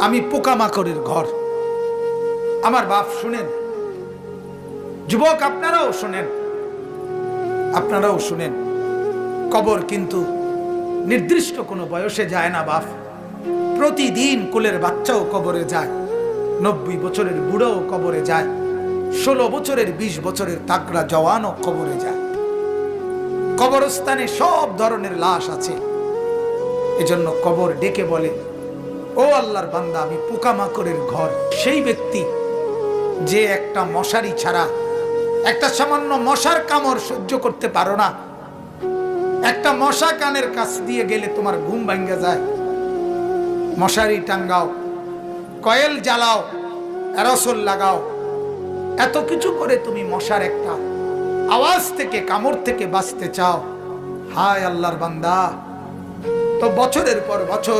আমি পোকামাকড়ের ঘর। আমার বাপ শুনেন। যুবক, আপনারাও শুনেন। আপনারাও শুনেন। কবর কিন্তু নির্দিষ্ট কোনো বয়সে যায় না, বাপ। প্রতিদিন কোলের বাচ্চাও কবরে যায়। নব্বই বছরের বুড়োও কবরে যায়। ষোলো বছরের বিশ বছরের তাকড়া জওয়ানও কবরে যায়। কবরস্থানে সব ধরনের লাশ আছে। এজন্য কবর ডেকে বলে, ও আল্লাহর বান্দা, আমি পোকামাকড়ের ঘর। সেই ব্যক্তি যে একটা মশারি ছাড়া একটা সামান্য মশার কামড় সহ্য করতে পারো না। একটা মশা কানের কাছ দিয়ে গেলে তোমার ঘুম ভাঙ্গে যায়। মশারি টাঙ্গাও, কয়েল জ্বালাও, অ্যারসল লাগাও। এত কিছু করে তুমি মশার একটা আওয়াজ থেকে, কামড় থেকে বাঁচতে চাও। হায় আল্লাহর বান্দা তো বছরের পর বছর